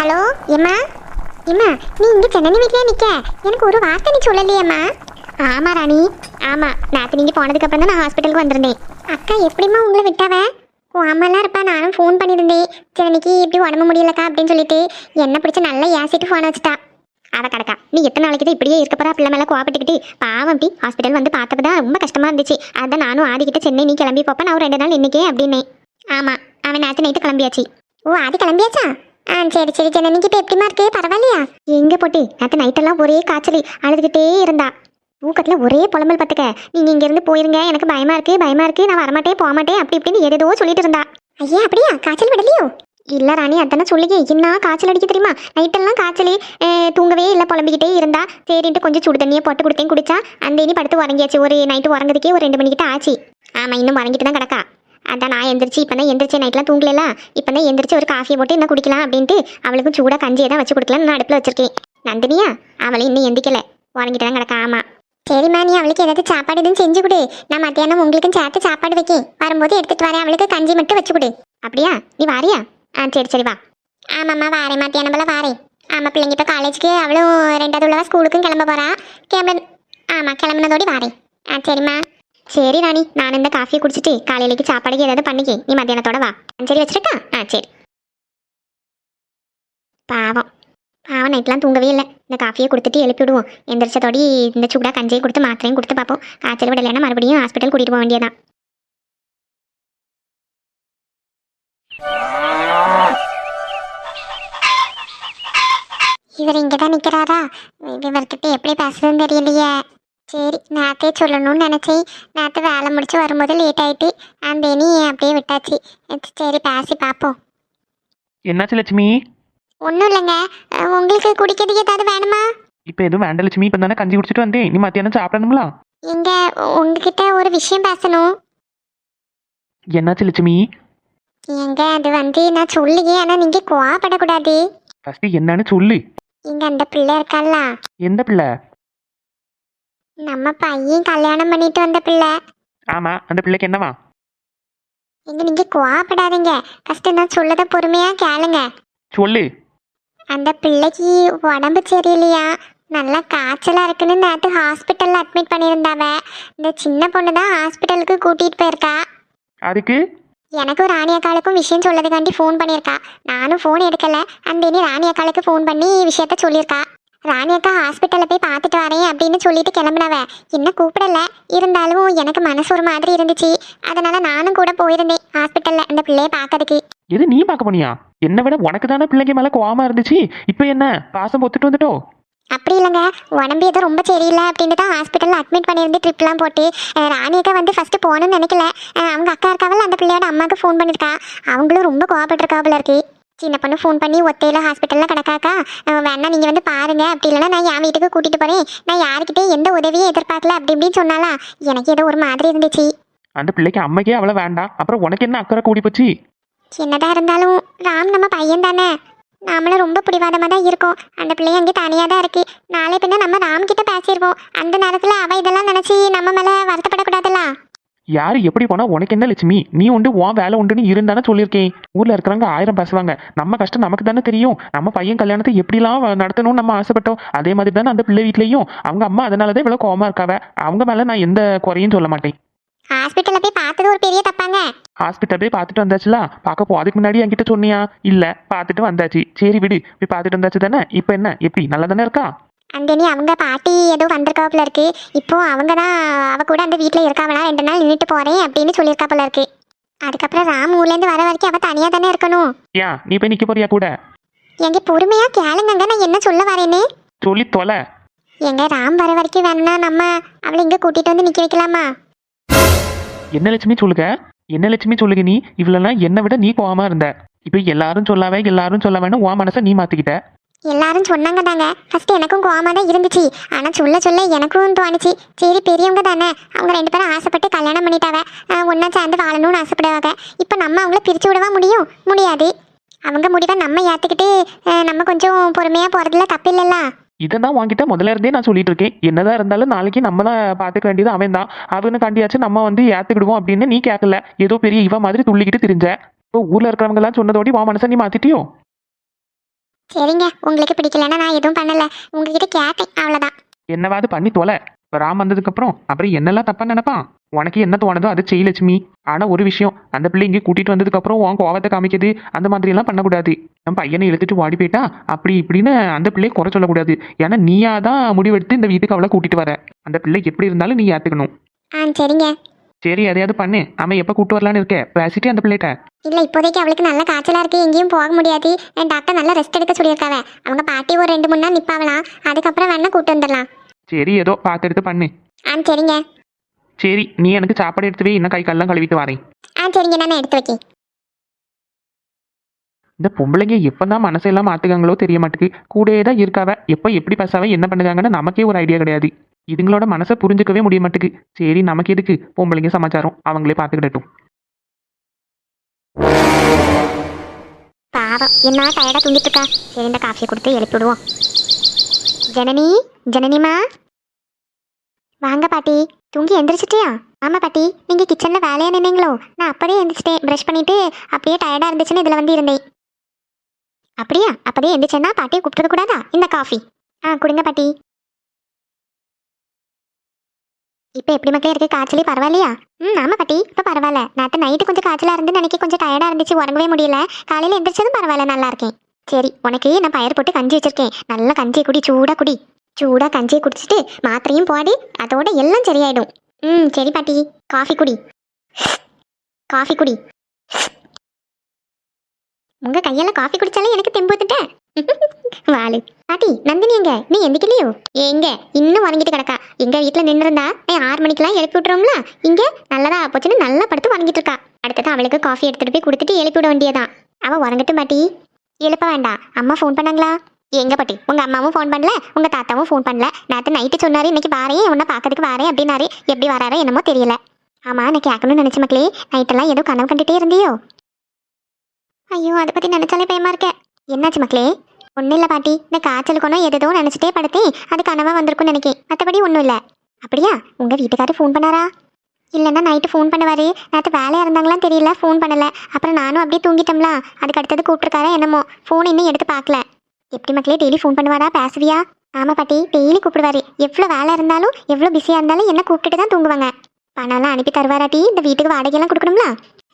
Hello எம்மா எம்மா நீ இங்கே சென்னனி வீட்டிலே நிற்க எனக்கு ஒரு வார்த்தை நீ சொல்லலையேம்மா. ஆமாம் ராணி. ஆமாம் நேற்று நீங்கள் போனதுக்கப்புறம் தான் நான் ஹாஸ்பிட்டலுக்கு வந்திருந்தேன். அக்கா எப்படிம்மா உங்களை விட்டாவே? ஓ அம்மாலாம் இருப்பா நானும் ஃபோன் பண்ணியிருந்தேன் சென்னைக்கு இப்படி உடம்பு முடியலக்கா அப்படின்னு சொல்லிட்டு என்ன பிடிச்சி நல்லா ஏசிட்டு ஃபோன் வச்சுட்டா. அவ கிடக்கா நீ எத்தனை நாளைக்கு தான் இப்படியே இருக்க போறா? பிள்ளை மேலே கோவப்பட்டுக்கிட்டு பாவம் அப்படி ஹாஸ்பிட்டல் வந்து பார்த்தப்ப தான் ரொம்ப கஷ்டமாக இருந்துச்சு. அதான் நானும் ஆதிக்கிட்ட சென்னை நீ கிளம்பி போப்பேன் நான் ஒரு ரெண்டு நாள் இன்னைக்கே அப்படின்னே ஆமா அவன் நேற்று நைட்டு கிளம்பியாச்சு. ஓ ஆதி கிளம்பியாச்சா? ஆ சரி சரி ஜனனிக்கு இப்போ எப்படிமா இருக்கு? பரவாயில்லையா? எங்க போட்டி? நேற்று நைட்டெல்லாம் ஒரே காய்ச்சல். அழுதுகிட்டே இருந்தா. தூக்கத்தில் ஒரே புலம்பல் பார்த்துக்க. நீங்க இங்க இருந்து போயிருங்க. எனக்கு பயமா இருக்கு பயமா இருக்கு. நான் வரமாட்டேன் போக மாட்டேன் அப்படி இப்படின்னு ஏதேதோ சொல்லிட்டு இருந்தா. ஐயா அப்படியா? காய்ச்சல் விடலையோ? இல்லை ராணி அதானே சொல்லுங்க என்ன காய்ச்சல் அடிக்க தெரியுமா? நைட்டெல்லாம் காய்ச்சல். தூங்கவே இல்லை புலம்பிக்கிட்டே இருந்தா. சரின்ட்டு கொஞ்சம் சுடு தண்ணியை போட்டு கொடுத்தேன் குடிச்சா. அந்த இனி படுத்து உறங்கியாச்சு. ஒரு நைட்டு உறங்குறதுக்கே ஒரு ரெண்டு மணிக்கிட்ட ஆச்சு. ஆமா இன்னும் உறங்கிட்டு தான் கிடக்கா. அதான் நான் எந்திரிச்சு இப்போ தான் எந்திரிச்சு நைட்லாம் தூங்கல இப்போ தான் எந்திரிச்சு ஒரு காஃபியை போட்டு என்ன குடிக்கலாம் அப்படின்ட்டு அவளுக்கும் சூடாக கஞ்சியை தான் வச்சு கொடுக்கலாம் நான் அடுப்பில் வச்சிருக்கேன். நந்தினியா அவளை இன்னும் எந்திக்கல. உறங்கிட்டு தான் கிடக்கா ஆமா சரிம்மா நீ அவளுக்கு ஏதாவது சாப்பாடு எதுவும் செஞ்சு கொடு. நான் மத்தியானம் உங்களுக்கும் சேர்த்து சாப்பாடு வைக்கேன். வரும்போது எடுத்துட்டு வரேன் அவளுக்கு கஞ்சி மட்டும் வச்சு கொடு. அப்படியா? நீ வாரியா? ஆ சரி சரி வா. ஆமாம்மா வாரேன் மத்தியானம் போல வாரேன். ஆமாம் பிள்ளைங்க இப்போ காலேஜுக்கு அவளும் ரெண்டாவது உள்ளவா ஸ்கூலுக்கும் கிளம்ப போகிறா கிளம்ப ஆமாம் கிளம்புனதோடி வாரேன். ஆ சரிம்மா. சரி ராணி நான் இந்த காஃபியை குடிச்சிட்டு காலையிலேக்கு சாப்பாடுக்கு ஏதாவது பண்ணிக்கே நீ மத்தியானத்தோட வா. சரி வச்சிருக்கா? ஆ சரி. பாவம். பாவம் நைட்லாம் தூங்கவே இல்லை. இந்த காஃபியை கொடுத்துட்டு எழுப்பி விடுவோம். எந்திரிச்சதோடி இந்த சுடா கஞ்சியை கொடுத்து மாத்திரையும் கொடுத்து பார்ப்போம். காய்ச்சல் விடலைன்னா மறுபடியும் ஹாஸ்பிட்டல் கூட்டிகிட்டு போக வேண்டியதான் இவர் இங்கே தான் நிற்கிறாரா இவர்கிட்ட எப்படி பேசுறதுன்னு தெரியலையே. சரி நேற்றே சொல்லணும்னு நினச்சேன். நேற்று வேலை முடிச்சு வரும்போது லேட் ஆயிட்டு அந்த இனி அப்படியே விட்டாச்சு. சரி பேசி பார்ப்போம் என்னாச்சு லட்சுமி? ஒன்றும் இல்லைங்க. அஹ் உங்களுக்கு குடிக்கிறதுக்கு ஏதாவது வேணுமா? இப்போ எதுவும் வேண்டாம் லட்சுமி. இப்போ தானே கஞ்சி குடிச்சிட்டு வந்தேன். நீ மத்தியானம் சாப்பிடணுங்களா? இங்க உங்ககிட்ட ஒரு விஷயம் பேசணும். என்னாச்சு லட்சுமி? எங்க அது வந்து நான் சொல்லுங்க. ஆனா நீங்க கோவப்படக்கூடாது. ஃபர்ஸ்ட் என்னன்னு சொல்லு. இங்க அந்த பிள்ளை இருக்கல்ல எந்த பிள்ளை? நம்ம பையன் கல்யாணம் பண்ணிட்டு வந்த பிள்ளை. ஆமா அந்த பிள்ளைக்கு என்னவா? எங்க நீங்க கோவப்படாதீங்க. ஃபர்ஸ்ட் நான் சொல்லத பொறுமையா கேளுங்க. சொல்லு. அந்த பிள்ளைக்கு உடம்பு சரியில்லையா? நல்லா காய்ச்சலா இருக்குன்னு நேற்று ஹாஸ்பிட்டல்ல அட்மிட் பண்ணியிருந்தாவ. இந்த சின்ன பொண்ணு தான் ஹாஸ்பிட்டலுக்கு கூட்டிட்டு போயிருக்கா. அதுக்கு? எனக்கும் ராணி அக்காளுக்கும் விஷயம் சொல்லதுக்காண்டி ஃபோன் பண்ணியிருக்கா. நானும் ஃபோன் எடுக்கல. அந்த இனி ராணி அக்காளுக்கு ஃபோன் பண்ணி விஷயத்த சொல்லியிருக்கா. ராணி அக்கா ஹாஸ்பிட்டலில் போய் பார்த்துட்டு வரேன் அப்படின்னு சொல்லிட்டு கிளம்புனவ. என்ன கூப்பிடல. இருந்தாலும் எனக்கு மனசு ஒரு மாதிரி இருந்துச்சு. அதனால நானும் கூட போயிருந்தேன் ஹாஸ்பிட்டலில் அந்த பிள்ளைய பார்க்கறதுக்கு. எது நீ பார்க்க போனியா? என்னை விட உனக்கு தானே பிள்ளைங்க மேலே கோவமா இருந்துச்சு. இப்போ என்ன? பாசம் பொத்துட்டு வந்துட்டோ? அப்படி இல்லைங்க. உடம்பு ஏதோ ரொம்ப சரியில்லை அப்படின்ட்டு தான் ஹாஸ்பிட்டலில் அட்மிட் பண்ணியிருந்து ட்ரிப்லாம் போட்டு. அஹ், ராணி அக்கா வந்து ஃபஸ்ட்டு போகணும்னு நினைக்கல. அவங்க அக்கா இருக்காவல்ல அந்த பிள்ளையோட அம்மாவுக்கு ஃபோன் பண்ணியிருக்கா. அவங்களும் ரொம்ப கோவப்பட்டிருக்காப்புல இருக்கு. சின்ன பொண்ணு ஃபோன் பண்ணி ஒத்தையில் ஹாஸ்பிட்டலில் கிடக்காக்கா. வேணா நீங்கள் வந்து பாருங்க. அப்படி இல்லைன்னா நான் என் வீட்டுக்கு கூட்டிகிட்டு போகிறேன் நான் யாருக்கிட்டே எந்த உதவியும் எதிர்பார்க்கல. அப்படி இப்படின்னு சொன்னாலா எனக்கு ஏதோ ஒரு மாதிரி இருந்துச்சு. அந்த பிள்ளைக்கு அம்மைக்கே அவ்வளோ வேண்டாம். அப்புறம் உனக்கு என்ன அக்கறை கூடி போச்சு? என்னதான் இருந்தாலும் ராம் நம்ம பையன் தானே. நாமளும் ரொம்ப பிடிவாதமாக தான் இருக்கோம். அந்த பிள்ளை அங்கே தனியாக தான் இருக்கு. நாளை பின்ன நம்ம ராம் கிட்ட பேசிடுவோம். அந்த நேரத்தில் அவ இதெல்லாம் நினச்சி நம்ம மேலே வருத்தப்படக்கூடாதுல்ல? யார் எப்படி போனா உனக்கு என்ன லட்சுமி? நீ உண்டு உன் வேலை உண்டுன்னு இருந்தானே சொல்லியிருக்கேன். ஊர்ல இருக்கிறவங்க ஆயிரம் பேசுவாங்க. நம்ம கஷ்டம் நமக்கு தானே தெரியும். நம்ம பையன் கல்யாணத்தை எப்படிலாம் நடத்தணும்னு நம்ம ஆசைப்பட்டோம். அதே மாதிரி தானே அந்த பிள்ளை வீட்லயும். அவங்க அம்மா அதனால தான் இவ்வளவு கோவமா இருக்காவ. அவங்க மேல நான் எந்த குறையும் சொல்ல மாட்டேன். ஹாஸ்பிட்டலில் போய் பார்த்தது ஒரு பெரிய தப்பாங்க. ஹாஸ்பிட்டல் போய் பார்த்துட்டு வந்தாச்சுல? பார்க்க போ. அதுக்கு முன்னாடி என்கிட்ட சொன்னியா? இல்ல பார்த்துட்டு வந்தாச்சு. சரி விடு போய் பார்த்துட்டு வந்தாச்சு தானே? இப்போ என்ன? எப்படி? நல்லா தானே இருக்கா? அந்த நீ அவங்க பாட்டி ஏதோ வந்திருக்காப்புல இருக்கு. இப்போ அவங்க தான் அவ கூட அந்த வீட்டில் இருக்காவனா ரெண்டு நாள் நின்றுட்டு போகிறேன் அப்படின்னு சொல்லியிருக்காப்புல இருக்கு. அதுக்கப்புறம் ராம் ஊர்லேருந்து வர வரைக்கும் அவள் தனியாக தானே இருக்கணும். ஏன் நீ போய் நிக்க போறியா கூட? எங்க பொறுமையாக கேளுங்கங்க நான் என்ன சொல்ல வரேன்னு. சொல்லி தொலை. எங்க ராம் வர வரைக்கும் வேணா நம்ம அவளை இங்கே கூட்டிகிட்டு வந்து நிற்க வைக்கலாமா? என்ன லட்சுமி சொல்லுங்க என்ன லட்சுமி சொல்லுங்க நீ? இவ்வளோலாம் என்னை விட நீ கோவமா இருந்த. இப்போ எல்லாரும் சொல்லாவே எல்லாரும் சொல்ல வேணும் உன் மனசை நீ மாத்திக்கிட்ட. எல்லாரும் சொன்னாங்க தாங்க ஃபர்ஸ்ட் எனக்கும் கோவமா தான் இருந்துச்சு. ஆனா சொல்ல சொல்ல எனக்கும் தோணுச்சு. சரி பெரியவங்க தானே. அவங்க ரெண்டு பேரும் ஆசைப்பட்டு கல்யாணம் பண்ணிட்டாவ. ஒன்றா சேர்ந்து வாழணும்னு ஆசைப்படுவாங்க இப்போ நம்ம அவங்கள பிரிச்சு விடவா முடியும்? முடியாது. அவங்க முடிவை நம்ம ஏற்றுக்கிட்டு நம்ம கொஞ்சம் பொறுமையாக போகிறதுல தப்பு இல்லைல்ல இதை தான் வாங்கிட்ட முதல்ல இருந்தே நான் சொல்லிட்டு இருக்கேன். என்னதான் இருந்தாலும் நாளைக்கு நம்ம தான் பார்த்துக்க வேண்டியது அவன் தான். அவனு கண்டியாச்சும் நம்ம வந்து ஏற்றுக்கிடுவோம் அப்படின்னு நீ கேட்கல ஏதோ பெரிய இவ மாதிரி துள்ளிக்கிட்டு தெரிஞ்ச. இப்போ ஊரில் இருக்கிறவங்கலாம் சொன்னதோடி வா மனசை நீ மாற்றிட்டியோ சரிங்க உங்களுக்கு பிடிக்கலன்னா நான் எதுவும் பண்ணல. உங்ககிட்ட கேட்டேன் அவ்வளோதான் என்னவாது பண்ணி தொலை. இப்போ ராம் வந்ததுக்கு அப்புறம் அப்புறம் என்னெல்லாம் தப்பா நினைப்பான்? உனக்கு என்ன தோணுதோ அதை செய் லட்சுமி. ஆனா ஒரு விஷயம் அந்த பிள்ளை இங்கே கூட்டிட்டு வந்ததுக்கு அப்புறம் உன் கோவத்தை காமிக்குது. அந்த மாதிரி எல்லாம் பண்ணக்கூடாது. நம்ம பையனை இழுத்துட்டு ஓடி போயிட்டா அப்படி இப்படின்னு அந்த பிள்ளையை குறை சொல்லக்கூடாது. ஏன்னா நீயா தான் முடிவெடுத்து இந்த வீட்டுக்கு அவளை கூட்டிட்டு வர. அந்த பிள்ளை எப்படி இருந்தாலும் நீ ஏத்துக்கணும். ஆ சரிங்க. சரி எதையாவது பண்ணு. அவன் எப்போ கூட்டு வரலான்னு இருக்க. பேசிட்டு அந்த பிள்ளைகிட்ட. இல்லை இப்போதைக்கு அவளுக்கு நல்ல காய்ச்சலாக இருக்குது எங்கேயும் போக முடியாது. டாக்டர் நல்லா ரெஸ்ட் எடுக்க சொல்லியிருக்காவ. அவங்க பாட்டி ஒரு ரெண்டு மூணு நாள் நிற்பாவலாம் அதுக்கப்புறம் வேணா கூட்டு வந்துடலாம். சரி ஏதோ பார்த்து எடுத்து பண்ணு. ஆ சரிங்க. சரி நீ எனக்கு சாப்பாடு எடுத்து வை. இன்னும் கை கால்லாம் கழுவிட்டு வரேன். ஆ சரிங்க. நான் எடுத்து வைக்கேன். இந்த பொம்பளைங்க எப்பதான் மனசெல்லாம் மாத்துக்காங்களோ தெரிய மாட்டுக்கு. கூடயே தான் இருக்காவ. எப்போ எப்படி பேசாவ என்ன பண்ணுதாங்கன்னு நமக்கே ஒரு ஐடியா கிடையாது. இதுங்களோட மனசை புரிஞ்சுக்கவே முடிய மாட்டுக்கு சரி நமக்கு எதுக்கு? பொம்பளைங்க சமாச்சாரம். அவங்களே பார்த்துக்கிடட்டும். பாவம். என்ன டயர்டாக தூங்கிட்டு இருக்கா சரி இந்த காஃபியை கொடுத்து எழுப்பி விடுவோம் ஜனனி ஜனனிமா வாங்க பாட்டி. தூங்கி எந்திரிச்சிட்டியா? ஆமா பாட்டி. நீங்க கிச்சனில் வேலையாக நின்னீங்களோ? நான் அப்போதே எந்திரிச்சிட்டேன். ப்ரஷ் பண்ணிட்டு அப்படியே டயர்டா இருந்துச்சுன்னு இதில் வந்து இருந்தேன். அப்படியா? அப்போதே எந்திரிச்சேன்னா பாட்டியை கூப்பிட்டுறது கூடாதா? இந்த காஃபி ஆ கொடுங்க பாட்டி. இப்போ எப்படி மக்கள் இருக்கு? காய்ச்சலே பரவாயில்லையா? ம் ஆமா பாட்டி. இப்போ பரவாயில்ல. நேற்று நைட்டு கொஞ்சம் காய்ச்சலாக இருந்து நினைக்க கொஞ்சம் டயர்டாக இருந்துச்சு. உறங்கவே முடியல. காலையில் எந்திரிச்சதும் பரவாயில்ல. நல்லா இருக்கேன். சரி உனக்கு நான் பயிர் போட்டு கஞ்சி வச்சிருக்கேன். நல்லா கஞ்சியை குடி சூடாக குடி. சூடாக கஞ்சியை குடிச்சிட்டு மாத்திரையும் போடி. அதோட எல்லாம் சரியாயிடும். ம் சரி பாட்டி. காஃபி குடி. காஃபி குடி. உங்கள் கையால காஃபி குடித்தாலே எனக்கு தெம்பு வந்துட்டேன் வாளு பாட்டி நந்தினி எங்க? நீ எந்திக்கலையோ? எங்க இன்னும் உறங்கிட்டு கிடக்கா. எங்க வீட்டுல நின்று இருந்தா ஆறு மணிக்கெல்லாம் எழுப்பி விட்டுறோம்ல இங்க நல்லதா போச்சுன்னு நல்லா படுத்து வணங்கிட்டு இருக்கா. அடுத்தது அவளுக்கு காஃபி எடுத்துட்டு போய் கொடுத்துட்டு எழுப்பி விட வேண்டியதான் அவ உறங்கட்டும் பாட்டி. எழுப்ப வேண்டாம். அம்மா ஃபோன் பண்ணாங்களா? எங்க பாட்டி? உங்க அம்மாவும் ஃபோன் பண்ணல உங்க தாத்தாவும் ஃபோன் பண்ணல. நேற்று நைட்டு சொன்னாரு இன்னைக்கு வாரேன் உன்னை பார்க்கறதுக்கு வாரேன் அப்படின்னாரு. எப்படி வராரு என்னமோ தெரியல. ஆமா நான் கேட்கணும்னு நினைச்ச மக்களே. நைட்டெல்லாம் ஏதோ கனவு கண்டுட்டே இருந்தியோ? ஐயோ அதை பத்தி நினைச்சாலே பயமா இருக்க. என்னாச்சு மக்களே? ஒன்றும் இல்லை பாட்டி. இந்த காய்ச்சல் கொண்டோ எதோ நினச்சிட்டே படுத்தேன். அது கனவாக வந்திருக்கும்னு நினைக்கேன். மற்றபடி ஒன்றும் இல்லை. அப்படியா? உங்கள் வீட்டுக்காரர் ஃபோன் பண்ணாரா? இல்லைன்னா நைட்டு ஃபோன் பண்ணுவார். நேற்று வேலையாக இருந்தாங்களான்னு தெரியல ஃபோன் பண்ணலை. அப்புறம் நானும் அப்படியே தூங்கிட்டோம்லாம் அதுக்கு அடுத்தது கூப்பிட்ருக்காரா என்னமோ. ஃபோன் இன்னும் எடுத்து பார்க்கல. எப்படி மக்களே டெய்லி ஃபோன் பண்ணுவாரா? பேசுவியா? ஆமாம் பாட்டி டெய்லி கூப்பிடுவாரு. எவ்வளோ வேலை இருந்தாலும் எவ்வளோ பிஸியாக இருந்தாலும் என்ன கூப்பிட்டுட்டு தான் தூங்குவாங்க. பணம்லாம் அனுப்பி தருவாராட்டி இந்த வீட்டுக்கு வாடகையெல்லாம் கொடுக்கணும்ல?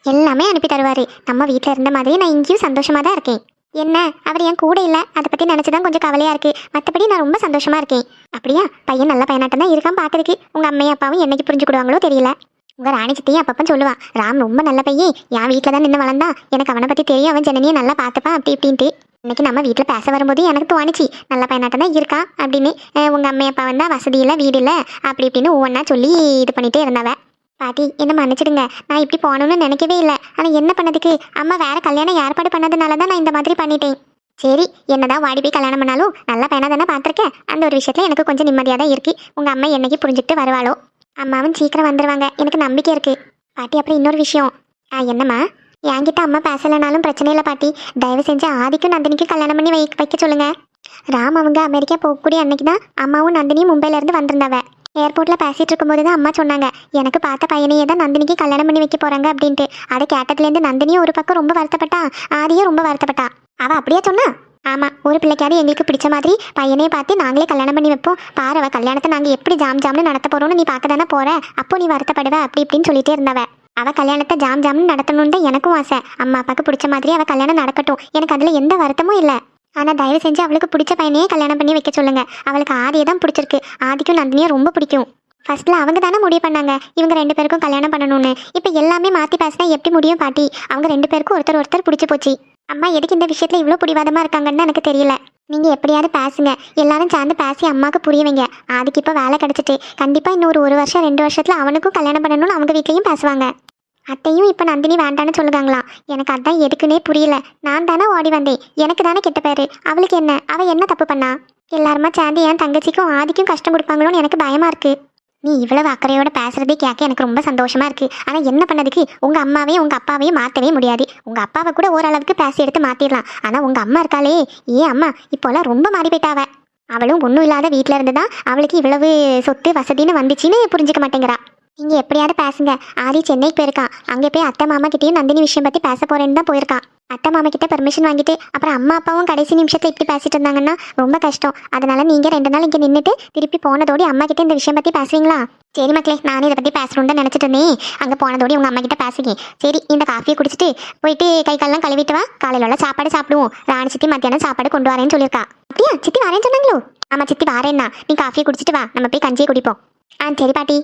எல்லாமே அனுப்பி தருவார். நம்ம வீட்டில் இருந்த மாதிரியே நான் இங்கேயும் சந்தோஷமாக தான் இருக்கேன். என்ன? அவர் என் கூட இல்லை. அதை பற்றி நினச்சி தான் கொஞ்சம் கவலையாக இருக்கு. மற்றபடி நான் ரொம்ப சந்தோஷமா இருக்கேன். அப்படியா? பையன் நல்ல பையனாட்டம் தான் இருக்கான் பார்க்கறதுக்கு உங்கள் அம்மையும் அப்பாவும் என்னைக்கு புரிஞ்சுக்கிடுவாங்களோ தெரியல. உங்கள் ராணி சித்தையும் அப்பப்போ சொல்லுவான் ராம் ரொம்ப நல்ல பையன். என் வீட்டில் தான் நின்று வளர்ந்தா எனக்கு அவனை பற்றி தெரியும். அவன் ஜனனியை நல்லா பார்த்துப்பான். அப்படி இப்படின்ட்டு. இன்னைக்கு நம்ம வீட்டில் பேச வரும்போது எனக்கு தோணுச்சு. நல்ல பையனாட்டம் தான் இருக்கான் அப்படின்னு. உங்கள் உங்க அம்மா அப்பா வசதி இல்லை வீடு இல்லை. அப்படி இப்படின்னு ஒவ்வொன்றா சொல்லி இது பண்ணிட்டே இருந்தாவ. பாட்டி என்ன மன்னிச்சிடுங்க. நான் இப்படி போகணும்னு நினைக்கவே இல்லை. ஆனால் என்ன பண்ணதுக்கு? அம்மா வேற கல்யாணம் ஏற்பாடு பண்ணதுனால தான் நான் இந்த மாதிரி பண்ணிட்டேன். சரி என்னதான் வாடி போய் கல்யாணம் பண்ணாலும் நல்லா பையனா தானே பார்த்துருக்கேன். அந்த ஒரு விஷயத்தில் எனக்கு கொஞ்சம் நிம்மதியாக தான் இருக்கு. உங்கள் அம்மா என்னைக்கு புரிஞ்சுக்கிட்டு வருவாளோ? அம்மாவும் சீக்கிரம் வந்துடுவாங்க எனக்கு நம்பிக்கை இருக்கு. பாட்டி அப்புறம் இன்னொரு விஷயம். ஆ என்னம்மா? என்கிட்ட அம்மா பேசலைனாலும் பிரச்சனை இல்லை பாட்டி. தயவு செஞ்சு ஆதிக்கும் நந்தினிக்கும் கல்யாணம் பண்ணி வை வைக்க சொல்லுங்க. ராம் அவங்க அமெரிக்கா போகக்கூடிய அன்னைக்கு தான் அம்மாவும் நந்தினியும் மும்பையிலேருந்து இருந்து வந்திருந்தாவ. ஏர்போர்ட்டில் பேசிகிட்டு இருக்கும்போது தான் அம்மா சொன்னாங்க. எனக்கு பார்த்த பையனையே தான் நந்தினிக்கு கல்யாணம் பண்ணி வைக்க போறாங்க அப்படின்ட்டு. அதை கேட்டதுலேருந்து நந்தினியும் ஒரு பக்கம் ரொம்ப வருத்தப்பட்டா ஆதியும் ரொம்ப வருத்தப்பட்டா. அவள் அப்படியே சொன்னா? ஆமா ஒரு பிள்ளைக்காவது எங்களுக்கு பிடிச்ச மாதிரி பையனே பார்த்து நாங்களே கல்யாணம் பண்ணி வைப்போம். பாரு அவள் கல்யாணத்தை நாங்கள் எப்படி ஜாம் ஜாம்னு நடத்த போகிறோம்னு நீ பார்க்க தானே போற? அப்போ நீ வருத்தப்படுவ அப்படி இப்படின்னு சொல்லிட்டே இருந்தவ. அவ கல்யாணத்தை ஜாம் ஜாம்னு நடத்தணும்னு தான் எனக்கும் ஆசை. அம்மா அப்பாவுக்கு பிடிச்ச மாதிரி அவள் கல்யாணம் நடக்கட்டும். எனக்கு அதில் எந்த வருத்தமும் இல்லை. ஆனால் தயவு செஞ்சு அவளுக்கு பிடிச்ச பையனையே கல்யாணம் பண்ணி வைக்க சொல்லுங்க. அவளுக்கு ஆதியை தான் பிடிச்சிருக்கு. ஆதிக்கும் நந்தினியும் ரொம்ப பிடிக்கும். ஃபர்ஸ்ட்ல அவங்க தானே முடிவு பண்ணாங்க. இவங்க ரெண்டு பேருக்கும் கல்யாணம் பண்ணணும்னு. இப்போ எல்லாமே மாற்றி பேசினா எப்படி முடியும் பாட்டி? அவங்க ரெண்டு பேருக்கும் ஒருத்தர் ஒருத்தர் பிடிச்சி போச்சு. அம்மா எதுக்கு இந்த விஷயத்தில் இவ்வளோ பிடிவாதமா இருக்காங்கன்னு எனக்கு தெரியல. நீங்கள் எப்படியாவது பேசுங்க. எல்லாரும் சேர்ந்து பேசி அம்மாவுக்கு புரிய வைங்க. ஆதிக்கு இப்போ வேலை கிடச்சிட்டு. கண்டிப்பாக இன்னொரு ஒரு வருஷம் ரெண்டு வருஷத்தில் அவனுக்கும் கல்யாணம் பண்ணணும்னு அவங்க வீட்லேயும் பேசுவாங்க. அத்தையும் இப்போ நந்தினி வேண்டான்னு சொல்லுதாங்களாம். எனக்கு அதான் எதுக்குன்னே புரியல. நான் தானே ஓடி வந்தேன். எனக்கு தானே கெட்ட பேரு. அவளுக்கு என்ன? அவள் என்ன தப்பு பண்ணா? எல்லாருமா சேர்ந்து என் தங்கச்சிக்கும் ஆதிக்கும் கஷ்டம் கொடுப்பாங்களோன்னு எனக்கு பயமா இருக்கு. நீ இவ்வளவு அக்கறையோட பேசுறதே கேட்க எனக்கு ரொம்ப சந்தோஷமா இருக்கு. ஆனா என்ன பண்ணதுக்கு? உங்க அம்மாவையும் உங்க அப்பாவையும் மாத்தவே முடியாது. உங்க அப்பாவை கூட ஓரளவுக்கு பேசி எடுத்து மாத்திடலாம் ஆனா உங்க அம்மா இருக்காளே. ஏ அம்மா இப்போலாம் ரொம்ப மாறி போயிட்டாவ அவளும் ஒன்றும் இல்லாத வீட்டில் இருந்து தான் அவளுக்கு இவ்வளவு சொத்து வசதின்னு வந்துச்சுன்னு புரிஞ்சுக்க மாட்டேங்கிறா. நீங்க எப்படியாவது பேசுங்க. ஆதி சென்னைக்கு போயிருக்கான். அங்கே போய் அத்தை மாமா கிட்டேயும் நந்தினி விஷயம் பத்தி பேச போறேன்னு தான் போயிருக்கான். அத்தை மாமா கிட்ட பெர்மிஷன் வாங்கிட்டு அப்புறம் அம்மா அப்பாவும் கடைசி நிமிஷத்தில் இப்படி பேசிட்டு இருந்தாங்கன்னா ரொம்ப கஷ்டம். அதனால நீங்க ரெண்டு நாள் இங்க நின்றுட்டு திருப்பி போனதோடி அம்மா கிட்ட இந்த விஷயம் பத்தி பேசுவீங்களா? சரி மக்களே நானும் இதை பத்தி பேசணும்னு நினைச்சிட்டு இருந்தேன். அங்கே போனதோடி உங்க அம்மா கிட்ட பேசுங்க. சரி இந்த காஃபியை குடிச்சிட்டு போயிட்டு கை கால்லாம் கழுவிட்டு வா. காலையில உள்ள சாப்பாடு சாப்பிடுவோம். ராணி சித்தி மத்தியானம் சாப்பாடு கொண்டு வரேன்னு சொல்லியிருக்கா. அப்படியா? சித்தி வரேன்னு சொன்னாங்களோ? ஆமா சித்தி வரேன்னா. நீ காஃபியை குடிச்சிட்டு வா. நம்ம போய் கஞ்சியை குடிப்போம். ஆ சரி பாட்டி.